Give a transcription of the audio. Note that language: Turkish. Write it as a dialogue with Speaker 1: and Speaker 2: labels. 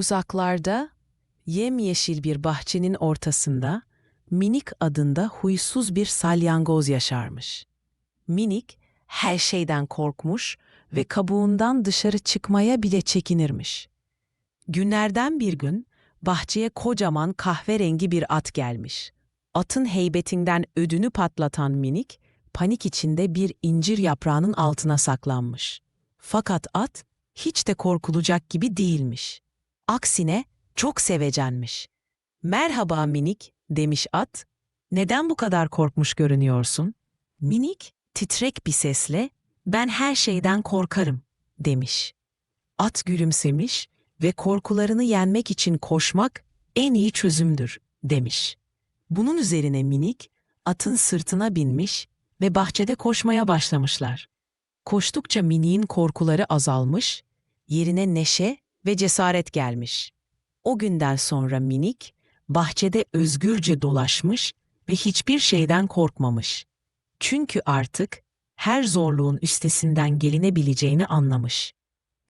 Speaker 1: Uzaklarda, yemyeşil bir bahçenin ortasında, Minik adında huysuz bir salyangoz yaşarmış. Minik, her şeyden korkmuş ve kabuğundan dışarı çıkmaya bile çekinirmiş. Günlerden bir gün, bahçeye kocaman kahverengi bir at gelmiş. Atın heybetinden ödünü patlatan Minik, panik içinde bir incir yaprağının altına saklanmış. Fakat at, hiç de korkulacak gibi değilmiş. Aksine çok sevecenmiş. Merhaba minik, demiş at. Neden bu kadar korkmuş görünüyorsun? Minik, titrek bir sesle, ben her şeyden korkarım, demiş. At gülümsemiş ve korkularını yenmek için koşmak en iyi çözümdür, demiş. Bunun üzerine minik, atın sırtına binmiş ve bahçede koşmaya başlamışlar. Koştukça miniğin korkuları azalmış, yerine neşe ve cesaret gelmiş. O günden sonra minik, bahçede özgürce dolaşmış ve hiçbir şeyden korkmamış. Çünkü artık her zorluğun üstesinden gelinebileceğini anlamış.